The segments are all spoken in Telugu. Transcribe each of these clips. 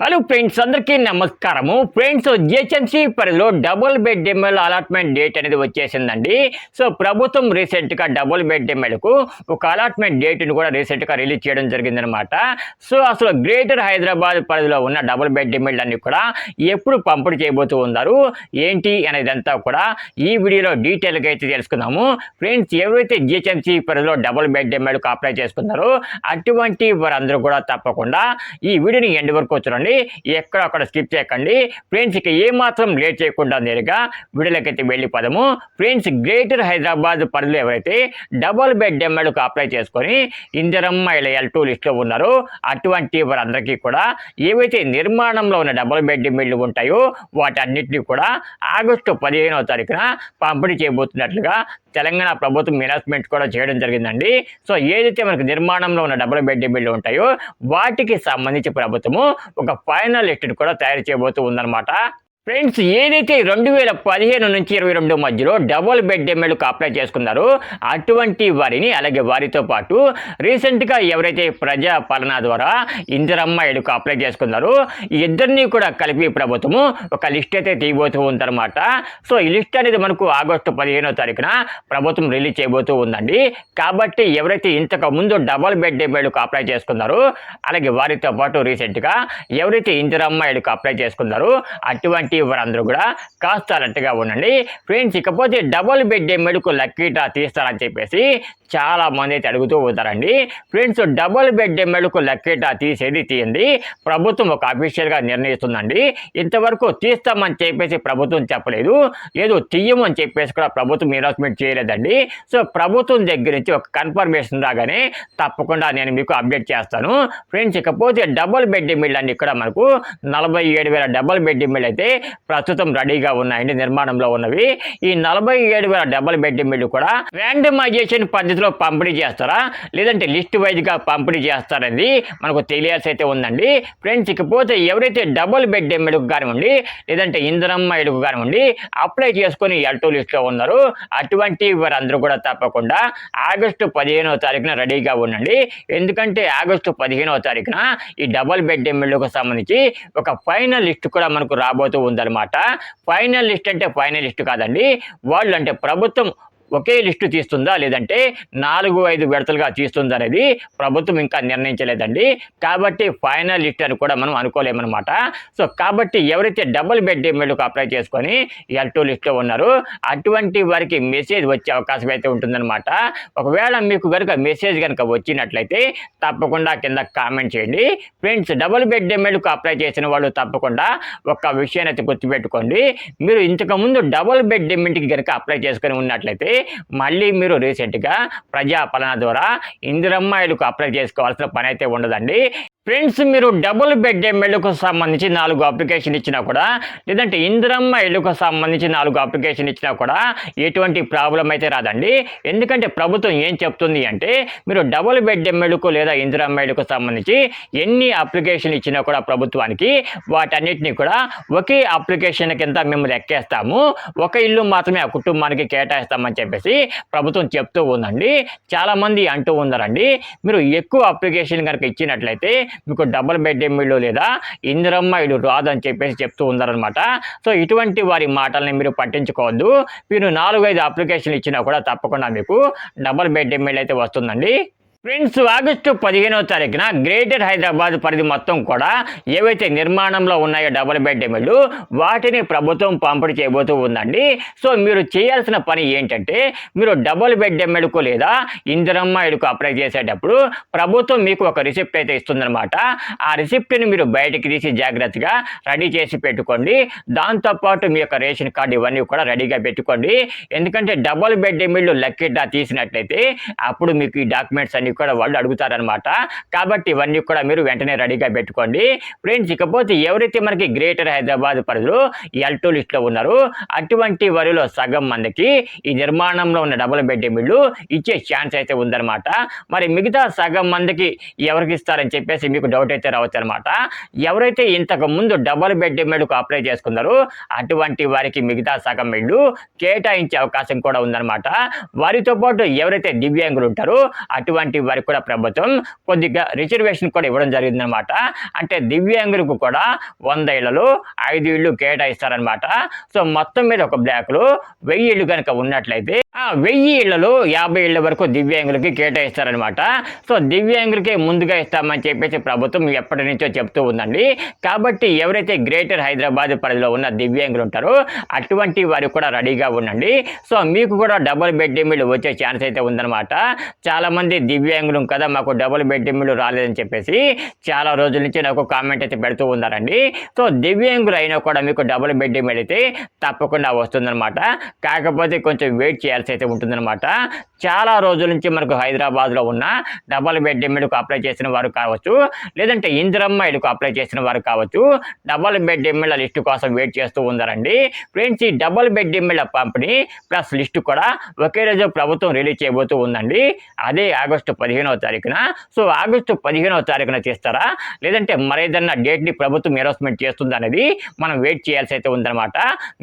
హలో ఫ్రెండ్స్ అందరికీ నమస్కారము. ఫ్రెండ్స్ జిహెచ్ఎంసీ పరిధిలో డబుల్ బెడ్ డిమెల్ అలాట్మెంట్ డేట్ అనేది వచ్చేసిందండి. సో ప్రభుత్వం రీసెంట్గా డబుల్ బెడ్ ఎంఎల్కు ఒక అలాట్మెంట్ డేట్ని కూడా రీసెంట్గా రిలీజ్ చేయడం జరిగిందనమాట సో అసలు గ్రేటర్ హైదరాబాద్ పరిధిలో ఉన్న డబుల్ బెడ్ ఎంఎల్ అన్ని కూడా ఎప్పుడు పంపిణీ చేయబోతూ ఉన్నారు? ఏంటి అనేదంతా కూడా ఈ వీడియోలో డీటెయిల్గా అయితే తెలుసుకుందాము. ఫ్రెండ్స్ ఎవరైతే జిహెచ్ఎంసీ పరిధిలో డబుల్ బెడ్ ఎంఎల్కు అప్లై చేసుకున్నారో అటువంటి వారందరూ కూడా తప్పకుండా ఈ వీడియోని ఎండ్ వరకు చూడండి. ఎక్కడ అక్కడ స్కిప్ చేయకండి. ఫ్రెండ్స్ ఇక ఏమాత్రం లేట్ చేయకుండా నేరుగా వీడియోలోకి వెళ్ళి పదము. ఫ్రెండ్స్ గ్రేటర్ హైదరాబాద్ పరిధిలో ఎవరైతే డబుల్ బెడ్ ఎమ్మెల్యేకు అప్లై చేసుకొని ఇందిరమ్మ ఇలా ఎల్ టూ లిస్ట్లో ఉన్నారో అటువంటి వారందరికీ కూడా ఏవైతే నిర్మాణంలో ఉన్న డబుల్ బెడ్ ఎమ్మెల్యేలు ఉంటాయో వాటన్నిటిని కూడా ఆగస్టు పదిహేనవ తారీఖున పంపిణీ చేయబోతున్నట్లుగా తెలంగాణ ప్రభుత్వం అనౌన్స్మెంట్ కూడా చేయడం జరిగిందండి. సో ఏదైతే మనకు నిర్మాణంలో ఉన్న డబుల్ బెడ్ బిల్లు ఉంటాయో వాటికి సంబంధించి ప్రభుత్వము ఒక ఫైనల్ లిస్ట్ కూడా తయారు చేయబోతూ ఉందన్నమాట. ఫ్రెండ్స్ ఏదైతే రెండు వేల పదిహేను నుంచి ఇరవై రెండు మధ్యలో డబుల్ బెడ్ ఎమ్మెల్యేకు అప్లై చేసుకున్నారో అటువంటి వారిని అలాగే వారితో పాటు రీసెంట్గా ఎవరైతే ప్రజా పాలన ద్వారా ఇందిరమ్మ ఎడుకు అప్లై చేసుకున్నారో ఇద్దరిని కూడా కలిపి ప్రభుత్వము ఒక లిస్ట్ అయితే తీయబోతూ ఉందన్నమాట. సో ఈ లిస్ట్ అనేది మనకు ఆగస్టు పదిహేనో తారీఖున ప్రభుత్వం రిలీజ్ చేయబోతూ ఉందండి. కాబట్టి ఎవరైతే ఇంతకు ముందు డబుల్ బెడ్ ఎమ్మెల్యేకు అప్లై చేసుకున్నారో అలాగే వారితో పాటు రీసెంట్గా ఎవరైతే ఇందిరమ్మ ఎడుకు అప్లై చేసుకున్నారో అటువంటి వారందరూ కూడా కాస్త అలర్ట్గా ఉండండి. ఫ్రెండ్స్ ఇకపోతే డబుల్ బెడ్ మెడుకు లక్కీటా తీస్తారని చెప్పేసి చాలా మంది అయితే అడుగుతూ ఉంటారండి. ఫ్రెండ్స్ డబుల్ బెడ్ మెడుకు లక్కీటా తీసేది తీయండి. ప్రభుత్వం ఒక అఫీషియల్గా నిర్ణయిస్తుందండి. ఇంతవరకు తీస్తామని చెప్పేసి ప్రభుత్వం చెప్పలేదు. లేదు తీయమని చెప్పేసి కూడా ప్రభుత్వం అనౌన్స్మెంట్ చేయలేదండి. సో ప్రభుత్వం దగ్గర నుంచి ఒక కన్ఫర్మేషన్ రాగానే తప్పకుండా నేను మీకు అప్డేట్ చేస్తాను. ఫ్రెండ్స్ ఇకపోతే డబుల్ బెడ్ మిల్ అండి ఇక్కడ మనకు నలభై ఏడు వేల డబుల్ బెడ్ మిల్ అయితే ప్రస్తుతం రెడీగా ఉన్నాయండి నిర్మాణంలో ఉన్నవి. ఈ నలభై ఏడు వేల డబల్ బెడ్ కూడా ర్యాండమైజేషన్ పద్ధతిలో పంపిణీ చేస్తారా? లేదంటే లిస్ట్ వైజ్గా పంపిణీ చేస్తారనేది మనకు తెలియాల్సి అయితే ఉందండి. ఫ్రెండ్స్ ఇకపోతే ఎవరైతే డబుల్ బెడ్ ఎమ్మెడుకు కానివ్వండి లేదంటే ఇంధనమ్మ ఎడుకు కానివ్వండి అప్లై చేసుకొని ఎల్టూ లిస్ట్లో ఉన్నారు. అటువంటి వారందరూ కూడా తప్పకుండా ఆగస్టు పదిహేనవ తారీఖున రెడీగా ఉండండి. ఎందుకంటే ఆగస్టు పదిహేనవ తారీఖున ఈ డబుల్ బెడ్ ఎమ్మెల్యేకు సంబంధించి ఒక ఫైనల్ లిస్ట్ కూడా మనకు రాబోతూ ఉందన్నమాట. ఫైనలిస్ట్ అంటే ఫైనలిస్ట్ కాదండి. వాళ్ళు అంటే ప్రభుత్వం ఒకే లిస్టు తీస్తుందా? లేదంటే నాలుగు ఐదు విడతలుగా తీస్తుందా అనేది ప్రభుత్వం ఇంకా నిర్ణయించలేదండి. కాబట్టి ఫైనల్ లిస్ట్ అని కూడా మనం అనుకోలేమన్నమాట. సో కాబట్టి ఎవరైతే డబుల్ బెడ్ ఎమ్మెల్యేకు అప్లై చేసుకొని ఎల్ టూ లిస్ట్లో ఉన్నారో అటువంటి వారికి మెసేజ్ వచ్చే అవకాశం అయితే ఉంటుందన్నమాట. ఒకవేళ మీకు కనుక మెసేజ్ కనుక వచ్చినట్లయితే తప్పకుండా కింద కామెంట్ చేయండి. ఫ్రెండ్స్ డబుల్ బెడ్ ఎమ్మెల్యేకు అప్లై చేసిన వాళ్ళు తప్పకుండా ఒక విషయాన్ని అయితే గుర్తుపెట్టుకోండి. మీరు ఇంతకుముందు డబుల్ బెడ్ ఎమ్మెల్యేకి కనుక అప్లై చేసుకొని ఉన్నట్లయితే మళ్ళీ మీరు రీసెంట్గా ప్రజాపాలన ద్వారా ఇందిరమ్మ ఇల్లుకు అప్లై చేసుకోవాల్సిన పని అయితే ఉండదండి. ఫ్రెండ్స్ మీరు డబుల్ బెడ్ ఎమ్మెల్యేకు సంబంధించి నాలుగు అప్లికేషన్ ఇచ్చినా కూడా లేదంటే ఇందిరమ్మ ఇల్లుకు సంబంధించి నాలుగు అప్లికేషన్ ఇచ్చినా కూడా ఎటువంటి ప్రాబ్లం అయితే రాదండి. ఎందుకంటే ప్రభుత్వం ఏం చెప్తుంది అంటే మీరు డబుల్ బెడ్ ఎమ్మెల్యేకు లేదా ఇందిరమ్మ ఇల్లుకు సంబంధించి ఎన్ని అప్లికేషన్ ఇచ్చినా కూడా ప్రభుత్వానికి వాటన్నిటిని కూడా ఒకే అప్లికేషన్ కింద మేము లెక్కేస్తాము. ఒక ఇల్లు మాత్రమే ఆ కుటుంబానికి కేటాయిస్తామని చెప్పేసి ప్రభుత్వం చెప్తూ ఉందండి. చాలామంది అంటూ ఉన్నారండి. మీరు ఎక్కువ అప్లికేషన్ కనుక ఇచ్చినట్లయితే మీకు డబుల్ బెడ్ ఇల్లు లేదా ఇందిరమ్మ ఇల్లు రాదని చెప్పేసి చెప్తూ ఉన్నారనమాట సో ఇటువంటి వారి మాటల్ని మీరు పట్టించుకోవద్దు. మీరు నాలుగైదు అప్లికేషన్లు ఇచ్చినా కూడా తప్పకుండా మీకు డబుల్ బెడ్ ఇల్లు అయితే వస్తుందండి. ఫ్రెండ్స్ ఆగస్టు పదిహేనవ తారీఖున గ్రేటర్ హైదరాబాద్ పరిధి మొత్తం కూడా ఏవైతే నిర్మాణంలో ఉన్నాయో డబుల్ బెడ్ ఎమ్మెల్యేలు వాటిని ప్రభుత్వం పంపిణీ చేయబోతూ ఉందండి. సో మీరు చేయాల్సిన పని ఏంటంటే మీరు డబుల్ బెడ్ ఎమ్మెల్యేకు లేదా ఇందిరమ్మ ఇడుకు అప్లై చేసేటప్పుడు ప్రభుత్వం మీకు ఒక రిసిప్ట్ అయితే ఇస్తుందన్నమాట. ఆ రిసిప్ట్ని మీరు బయటికి తీసి జాగ్రత్తగా రెడీ చేసి పెట్టుకోండి. దాంతోపాటు మీ యొక్క రేషన్ కార్డు ఇవన్నీ కూడా రెడీగా పెట్టుకోండి. ఎందుకంటే డబుల్ బెడ్ ఎమ్మెల్యే లెక్కిడ్డా తీసినట్లయితే అప్పుడు మీకు ఈ డాక్యుమెంట్స్ అన్ని కూడా వాళ్ళు అడుగుతారనమాట కాబట్టి ఇవన్నీ కూడా మీరు వెంటనే రెడీగా పెట్టుకోండి. ఫ్రెండ్స్ ఇకపోతే ఎవరైతే మనకి గ్రేటర్ హైదరాబాద్ పరిధిలో ఎల్ టూ లిస్ట్లో ఉన్నారో అటువంటి వారిలో సగం మందికి ఈ నిర్మాణంలో ఉన్న డబుల్ బెడ్ మిల్లు ఇచ్చే ఛాన్స్ అయితే ఉందన్నమాట. మరి మిగతా సగం మందికి ఎవరికి ఇస్తారని చెప్పేసి మీకు డౌట్ అయితే రావచ్చు అనమాట ఎవరైతే ఇంతకు ముందు డబుల్ బెడ్ మిల్లుకు అప్లై చేసుకున్నారో అటువంటి వారికి మిగతా సగం ఇళ్ళు కేటాయించే అవకాశం కూడా ఉందన్నమాట. వారితో పాటు ఎవరైతే దివ్యాంగులు ఉంటారో అటువంటి అటువంటి వారికి కూడా ప్రభుత్వం కొద్దిగా రిజర్వేషన్ కూడా ఇవ్వడం జరిగిందనమాట అంటే దివ్యాంగులకు కూడా వంద ఇళ్ళు ఐదు ఇళ్ళు కేటాయిస్తారనమాట సో మొత్తం మీద ఒక బ్లాక్లు వెయ్యి ఇళ్ళు కనుక ఉన్నట్లయితే ఆ వెయ్యి ఇళ్ళలో యాభై ఇళ్ళ వరకు దివ్యాంగులకి కేటాయిస్తారనమాట సో దివ్యాంగులకే ముందుగా ఇస్తామని చెప్పేసి ప్రభుత్వం ఎప్పటి నుంచో చెప్తూ ఉందండి. కాబట్టి ఎవరైతే గ్రేటర్ హైదరాబాద్ పరిధిలో ఉన్న దివ్యాంగులు ఉంటారో అటువంటి వారికి కూడా రెడీగా ఉండండి. సో మీకు కూడా డబుల్ బెడ్రూమ్లు వచ్చే ఛాన్స్ అయితే ఉందన్నమాట. చాలామంది దివ్యాంగులం కదా మాకు డబుల్ బెడ్రూమ్లు రాలేదని చెప్పేసి చాలా రోజుల నుంచి నాకు కామెంట్ అయితే పెడుతూ ఉన్నారండి. సో దివ్యాంగులు అయినా కూడా మీకు డబుల్ బెడ్రూమ్ అయితే తప్పకుండా వస్తుందన్నమాట. కాకపోతే కొంచెం వెయిట్ చేయాల్సి అయితే ఉంటుందన్నమాట. చాలా రోజుల నుంచి మనకు హైదరాబాద్లో ఉన్న డబల్ బెడ్రూమ్లకు అప్లై చేసిన వారు కావచ్చు లేదంటే ఇందిరమ్మ ఇళ్ళకు అప్లై చేసిన వారు కావచ్చు డబల్ బెడ్రూమ్ల లిస్టు కోసం వెయిట్ చేస్తూ ఉన్నారండి. ఫ్రెండ్స్ ఈ డబల్ బెడ్రూమ్ల పంపిణీ ప్లస్ లిస్టు కూడా ఒకే రోజు ప్రభుత్వం రిలీజ్ చేయబోతూ ఉందండి. అదే ఆగస్టు పదిహేనవ తారీఖున? సో ఆగస్టు పదిహేనవ తారీఖున చేస్తారా? లేదంటే మరేదన్నా డేట్ని ప్రభుత్వం ఎరోస్మెంట్ చేస్తుందా అనేది మనం వెయిట్ చేయాల్సి అయితే ఉందన్నమాట.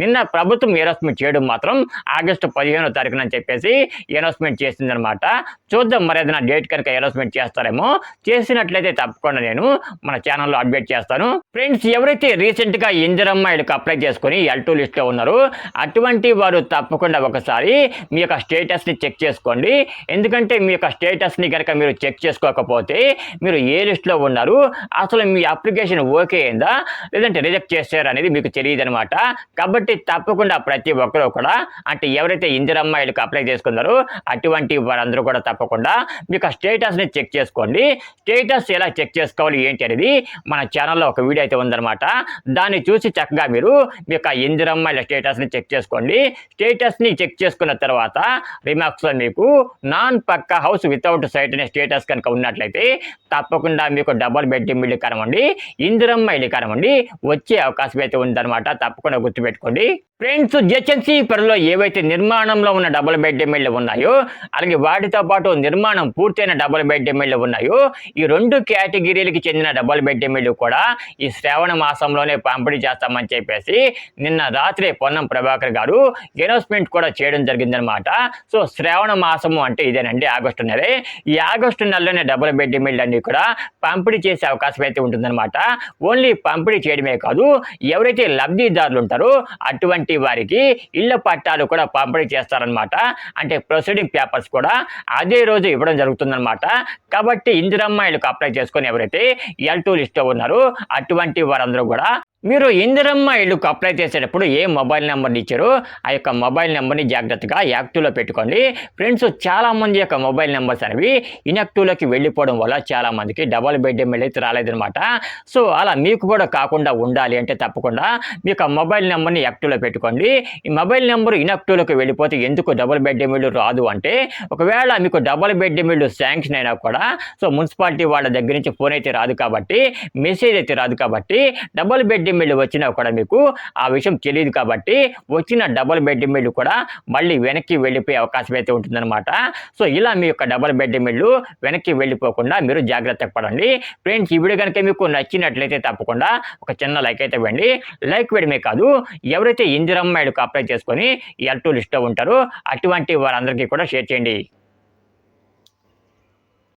నిన్న ప్రభుత్వం ఎరోస్మెంట్ చేయడం మాత్రం ఆగస్టు పదిహేనో తారీఖున అని చెప్పేసి ఎనౌన్స్మెంట్ చేసిందనమాట చూద్దాం మరేదైనా డేట్ కనుక అనౌన్స్మెంట్ చేస్తారేమో. చేసినట్లయితే తప్పకుండా నేను మన ఛానల్లో అప్డేట్ చేస్తాను. ఫ్రెండ్స్ ఎవరైతే రీసెంట్గా ఇందిరమ్మ అప్లై చేసుకొని ఎల్ టూ లిస్ట్లో ఉన్నారో అటువంటి వారు తప్పకుండా ఒకసారి మీ యొక్క స్టేటస్ని చెక్ చేసుకోండి. ఎందుకంటే మీ యొక్క స్టేటస్ని కనుక మీరు చెక్ చేసుకోకపోతే మీరు ఏ లిస్ట్లో ఉన్నారు? అసలు మీ అప్లికేషన్ ఓకే అయిందా? లేదంటే రిజెక్ట్ చేశారు అనేది మీకు తెలియదు అనమాట కాబట్టి తప్పకుండా ప్రతి ఒక్కరూ కూడా అంటే ఎవరైతే ఇందిరమ్మ అప్లై చేసుకున్నారో అటువంటి వారందరూ కూడా తప్పకుండా మీకు ఆ స్టేటస్ని చెక్ చేసుకోండి. స్టేటస్ ఎలా చెక్ చేసుకోవాలి ఏంటి అనేది మన ఛానల్లో ఒక వీడియో అయితే ఉందన్నమాట. దాన్ని చూసి చక్కగా మీరు మీ యొక్క ఇందిరమ్మ స్టేటస్ని చెక్ చేసుకోండి. స్టేటస్ని చెక్ చేసుకున్న తర్వాత రిమార్క్స్లో మీకు non pucca house without site అనే స్టేటస్ కనుక ఉన్నట్లయితే తప్పకుండా మీకు డబల్ బెడ్రూమ్ ఇల్లు కనమండి ఇందిరమ్మ ఇల్లు కనమండి వచ్చే అవకాశం అయితే ఉందన్నమాట. తప్పకుండా గుర్తుపెట్టుకోండి. ఫ్రెండ్స్ జిహెచ్ఎంసీ పరిలో ఏవైతే నిర్మాణంలో ఉన్న డబుల్ బెడ్రూమ్ ఇళ్ళు ఉన్నాయో అలాగే వాటితో పాటు నిర్మాణం పూర్తయిన డబుల్ బెడ్రూమ్ ఇళ్ళు ఉన్నాయో ఈ రెండు కేటగిరీలకి చెందిన డబుల్ బెడ్రూమ్ ఇళ్ళు కూడా ఈ శ్రావణ మాసంలోనే పంపిణీ చేస్తామని చెప్పేసి నిన్న రాత్రి పొన్నం ప్రభాకర్ గారు అనౌన్స్మెంట్ కూడా చేయడం జరిగిందనమాట సో శ్రావణ మాసము అంటే ఇదేనండి ఆగస్టు నెలే. ఈ ఆగస్టు నెలలోనే డబుల్ బెడ్ ఇళ్ళు అన్ని కూడా పంపిణీ చేసే అవకాశం అయితే ఉంటుందన్నమాట. ఓన్లీ పంపిణీ చేయడమే కాదు ఎవరైతే లబ్ధిదారులు ఉంటారో అటువంటి వారికి ఇళ్ళ పట్టాలు కూడా పంపిణీ చేస్తారనమాట అంటే ప్రొసీడింగ్ పేపర్స్ కూడా అదే రోజు ఇవ్వడం జరుగుతుందన్నమాట. కాబట్టి ఇందిరమ్మ ఇళ్ళకు అప్లై చేసుకొని ఎవరైతే ఎల్ టూ లిస్ట్లో ఉన్నారో అటువంటి వారందరూ కూడా మీరు ఇందిరమ్మ ఇల్లుకు అప్లై చేసేటప్పుడు ఏ మొబైల్ నెంబర్ని ఇచ్చారో ఆ యొక్క మొబైల్ నెంబర్ని జాగ్రత్తగా యాక్టివ్లో పెట్టుకోండి. ఫ్రెండ్స్ చాలామంది యొక్క మొబైల్ నెంబర్స్ అనేవి ఇన్యాక్టివ్లోకి వెళ్ళిపోవడం వల్ల చాలామందికి డబల్ బెడ్రూమ్ అయితే రాలేదనమాట సో అలా మీకు కూడా కాకుండా ఉండాలి అంటే తప్పకుండా మీ యొక్క మొబైల్ నెంబర్ని యాక్టివ్లో పెట్టుకోండి. ఈ మొబైల్ నెంబర్ ఇన్యాక్టివ్లోకి వెళ్ళిపోతే ఎందుకు డబుల్ బెడ్ ఇల్లు రాదు అంటే ఒకవేళ మీకు డబల్ బెడ్ ఇల్లు శాంక్షన్ అయినా కూడా సో మున్సిపాలిటీ వాళ్ళ దగ్గర నుంచి ఫోన్ అయితే రాదు కాబట్టి మెసేజ్ అయితే రాదు కాబట్టి డబల్ బెడ్రూమ్ ఇల్లు వచ్చినా కూడా మీకు ఆ విషయం తెలియదు కాబట్టి వచ్చిన డబుల్ బెడ్ మిల్లు కూడా మళ్ళీ వెనక్కి వెళ్ళిపోయే అవకాశం అయితే ఉంటుందన్నమాట. సో ఇలా మీ యొక్క డబుల్ బెడ్ మిల్లు వెనక్కి వెళ్ళిపోకుండా మీరు జాగ్రత్త పడండి. ఫ్రెండ్స్ ఈ వీడియో కనుక మీకు నచ్చినట్లయితే తప్పకుండా ఒక చిన్న లైక్ అయితే ఇవ్వండి. లైక్ వేయడమే కాదు ఎవరైతే ఇందిరమ్మాయిడుకు అప్లై చేసుకొని ఎల్ టూ లిస్ట్లో ఉంటారో అటువంటి వారందరికీ కూడా షేర్ చేయండి.